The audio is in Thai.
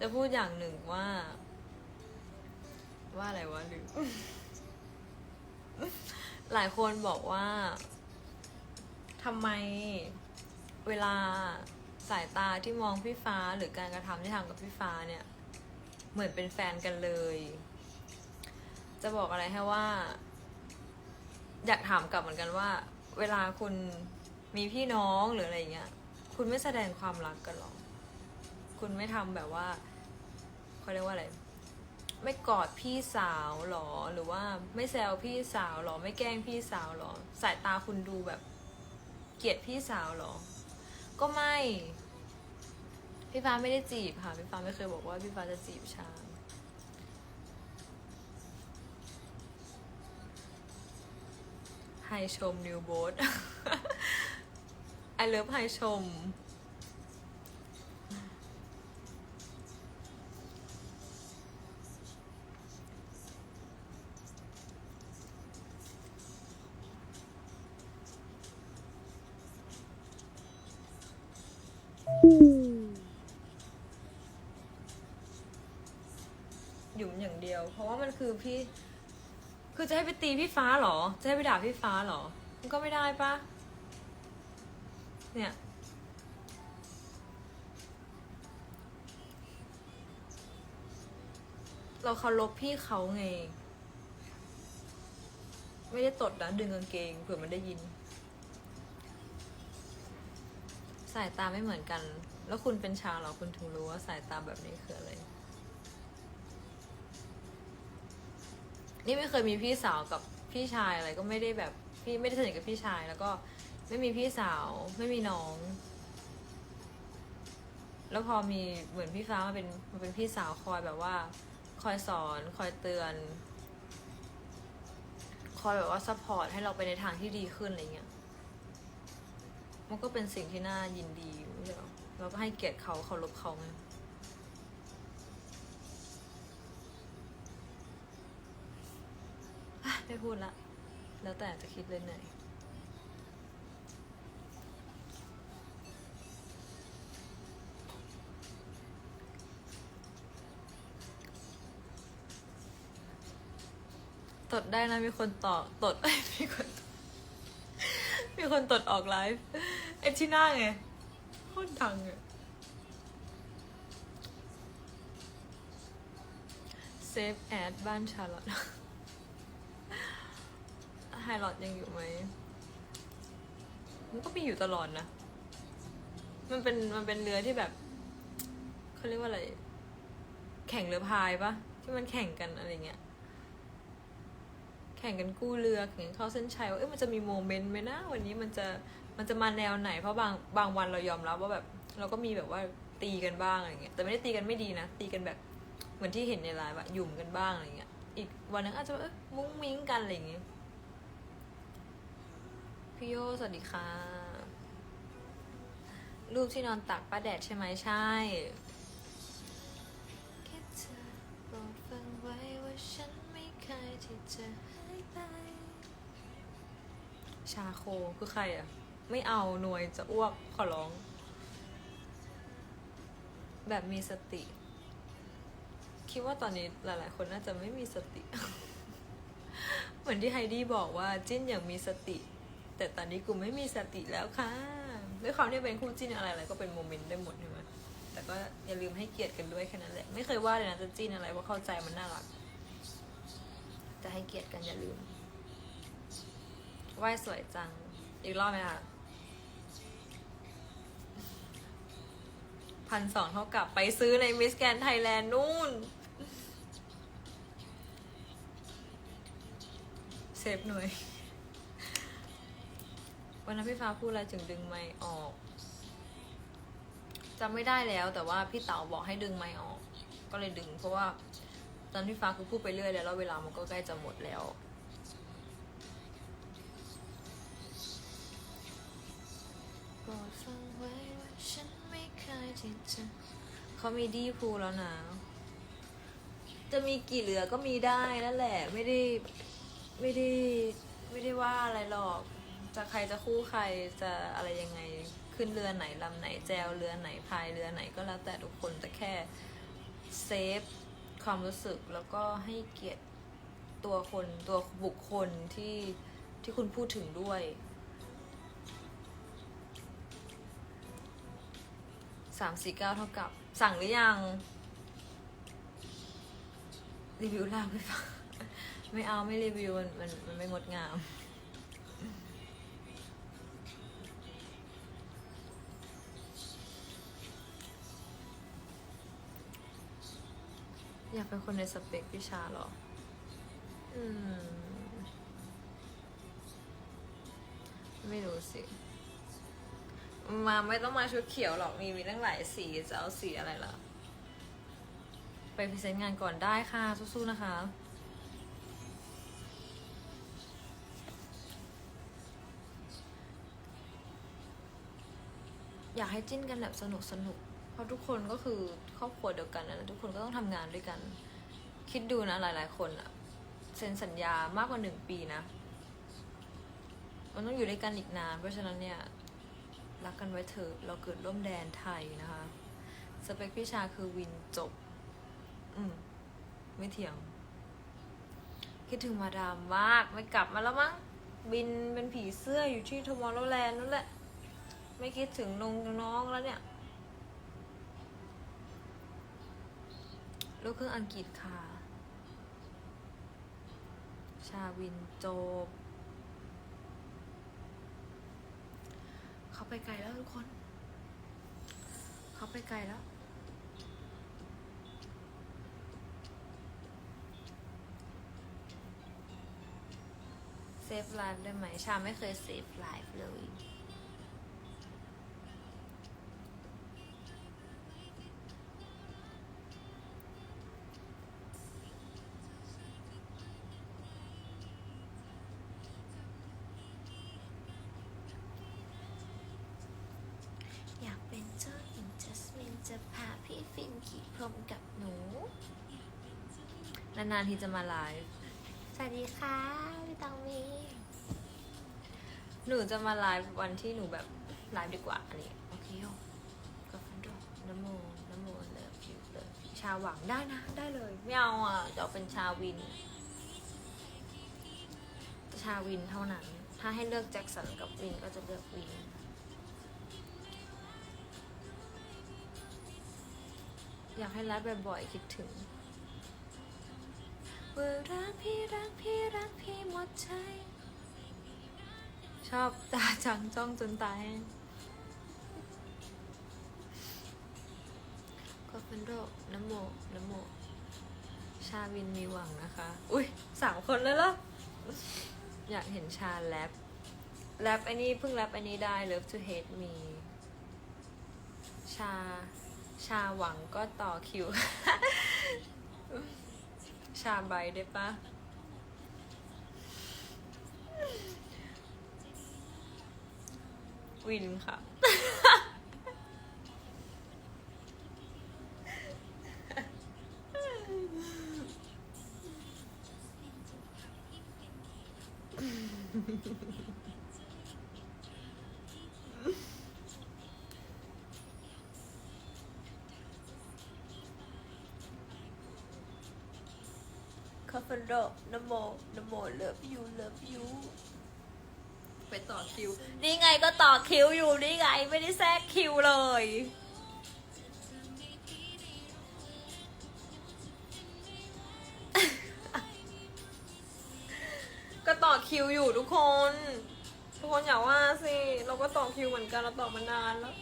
จะพูดอย่างหนึ่งว่า ว่าอะไรวะลืมหลายคนบอกว่าทำไมเวลาสายตาที่มองพี่ฟ้าหรือการกระทำที่ทำกับพี่ฟ้าเนี่ย เหมือนเป็นแฟนกันเลย จะบอกอะไรให้ว่า อยากถามกลับเหมือนกันว่า เวลาคุณมีพี่น้องหรืออะไรเงี้ย คุณไม่แสดงความรักกันหรอคุณไม่ทำแบบว่า เขาเรียกว่าอะไร ไม่กอดพี่สาวหรอ หรือว่าไม่แซวพี่สาวหรอ ไม่แกล้งพี่สาวหรอ สายตาคุณดูแบบ เกลียดพี่สาวหรอ ก็ไม่ พี่ฟ้าไม่ได้จีบค่ะ พี่ฟ้าไม่เคยบอกว่าพี่ฟ้าจะจีบช้างไฮชมนิวโบสไอเลิฟไฮชม เพราะว่ามันคือพี่ คือจะให้ไปตีพี่ฟ้าเหรอ จะให้ไปด่าพี่ฟ้าเหรอ มันก็ไม่ได้ปะเนี่ย เราเคารพพี่เขาไง ไม่ได้ตดนะดึงกางเกงเผื่อมันได้ยิน สายตาไม่เหมือนกัน แล้วคุณเป็นชาวเหรอคุณถึงรู้ว่าสายตาแบบนี้คืออะไร นี่ไม่เคยมีพี่สาวกับพี่ชายอะไรก็ไม่ได้แบบพี่ไม่ได้สนิทกับพี่ชาย แล้วก็ไม่มีพี่สาวไม่มีน้อง แล้วพอมีเหมือนพี่ฟ้ามาเป็นมาเป็นพี่สาวคอยแบบว่า คอยสอนคอยเตือน คอยแบบว่าซัพพอร์ตให้เราไปในทางที่ดีขึ้นอะไรเงี้ยมันก็เป็นสิ่งที่น่ายินดีไม่ใช่หรอเราก็ให้เกียรติเขาเคารพเขาไง พูดละ แล้วแต่จะคิดเลยไหนอยตดได้นะมีคนต่อตดเอ้มีคนมีคนตดออกไลฟ์ไอ้ที่หน้าไงโคตรดังอะเซฟแอดบ้านชาลอต ลอตยังอยู่ไหม มันก็มีอยู่ตลอดนะ มันเป็นมันเป็นเรือที่แบบเขาเรียกว่าอะไร แข่งเรือพายปะที่มันแข่งกันอะไรเงี้ย แข่งกันกู้เรือ แข่งเข้าเส้นชัยว่าเอ้ยมันจะมีโมเมนต์ไหมนะ วันนี้มันจะมันจะมาแนวไหน เพราะบางบางวันเรายอมรับว่าแบบ เราก็มีแบบว่าตีกันบ้างอะไรเงี้ย แต่ไม่ได้ตีกันไม่ดีนะ ตีกันแบบเหมือนที่เห็นในไลฟ์อะหยุ่มกันบ้างอะไรเงี้ย อีกวันนึงอาจจะเอ้ยมุ้งมิ้งกันอะไรเงี้ย พี่โยสวัสดีค่ะ รูปที่นอนตักป้าแดดใช่ไหมใช่แค่เธอโปรดฟังไว้ว่าฉันไม่เคยที่จะหายไป ชาโคคือใครอะ ไม่เอาหน่วยจะอ้วกขอร้อง แบบมีสติ คิดว่าตอนนี้หลาย ๆ คนน่าจะไม่มีสติ เหมือนที่ไฮดี้บอกว่าจิ้นอย่างมีสติ แต่ตอนนี้กูไม่มีสติแล้วค่ะด้วยความที่เป็นคู่จิ้นอะไรอะไรก็เป็นโมเมนต์ได้หมดใช่ไหมแต่ก็อย่าลืมให้เกียรติกันด้วยแค่นั้นแหละ ไม่เคยว่าเลยนะจะจิ้นอะไรว่าะเข้าใจมันน่ารัก จะให้เกียรติกันอย่าลืมไหว้สวยจัง อีกรอบไหมคะพันสองเท่ากับไปซื้อในมิสแกนไทยแลนด์นู่นเซฟหน่วย วันนั้นพี่ฟ้าพูดอะไรถึงดึงไมค์ออกจำไม่ได้แล้ว แต่ว่าพี่เต๋าบอกให้ดึงไมค์ออก ก็เลยดึง เพราะว่าตอนพี่ฟ้าคือพูดไปเรื่อยแล้วแล้วเวลามันก็ใกล้จะหมดแล้วโปรดฟังไว้ว่าฉันไม่เคยที่จะเขามีดีพูแล้วนะ จะมีกี่เหลือก็มีได้นั่นแหละ ไม่ได้ ไม่ได้ ไม่ได้ว่าอะไรหรอก จะใครจะคู่ใครจะอะไรยังไงขึ้นเรือไหนลำไหนแจวเรือไหนพายเรือไหนก็แล้วแต่ทุกคนแต่แค่เซฟความรู้สึกแล้วก็ให้เกียรติตัวคนตัวบุคคลที่ที่คุณพูดถึงด้วย สามสี่เก้าเท่ากับ สั่งหรือยัง รีวิวลากไปฟังไม่เอาไม่รีวิวมันมันมันไม่งดงาม อยากเป็นคนในสเปคพี่ชาหรอ อืม ไม่รู้สิ มาไม่ต้องมาชุดเขียวหรอก มีมีตั้งหลายสี จะเอาสีอะไรล่ะ ไปพรีเซนต์งานก่อนได้ค่ะ สู้ๆ นะคะอยากให้จิ้นกันแบบสนุกสนุก ราะทุกคนก็คือครอบครัวเดียวกันนะทุกคนก็ต้องทำงานด้วยกัน คิดดูนะหลาย ๆ คนอะเซ็นสัญญามากกว่าหนึ่งปีนะ มันต้องอยู่ด้วยกันอีกนาน เพราะฉะนั้นเนี่ยรักกันไว้เถอะเราเกิดร่วมแดนไทยนะคะสเปคพี่ชาคือวินจบ อืม ไม่เถียง คิดถึงมาดามมากไม่กลับมาแล้วมั้งบินเป็นผีเสื้ออยู่ที่ทมอลแลนด์นั่นแหละ ไม่คิดถึงนงน้องแล้วเนี่ย ลูกครึ่งอังกฤษค่ะ ชาวินโจบ เขาไปไกลแล้วทุกคน เขาไปไกลแล้ว เซฟไลฟ์ได้ไหม ชาไม่เคยเซฟไลฟ์เลยอย พาพี่ฟินขี่พรมกับหนู นานๆทีจะมาไลฟ์สวัสดีค่ะพี่ตังมีหนูจะมาไลฟ์วันที่หนูแบบไลฟ์ดีกว่าอันนี้โอเคโอก็ฟันโดน้ำโมน้ำโมเลิฟยูเลิฟชาหวังได้นะ ได้เลยไม่เอาอะจะเอาเป็นชาวิน ชาวินเท่านั้น ถ้าให้เลือกแจ็คสันกับวินก็จะเลือกวิน อยากให้ไลฟ์บ่อยๆ คิดถึงว่ารักพี่รักพี่รักพี่หมดใจชอบตาจังจ้องจนตายก็เป็นโรคน้ำโมน้ำโมชาวินมีหวังนะคะ อุ้ยสามคนเลยเหรอ อยากเห็นชาแรปแรปอ้นี่เพิ่งแรปไอ้นี้ได้ Love to Hate Me ชา ชาหวังก็ต่อคิว ชาใบได้ปะวินค่ะคา ฟนโดนโมนโมเลิฟยูเลิฟยูไปต่อคิว นี่ไงก็ต่อคิวอยู่นี่ไงไม่ได้แทรกคิวเลย ก็ต่อคิวอยู่ทุกคน ทุกคนอย่าว่าสิ เราก็ต่อคิวเหมือนกันเราต่อมานานแล้ว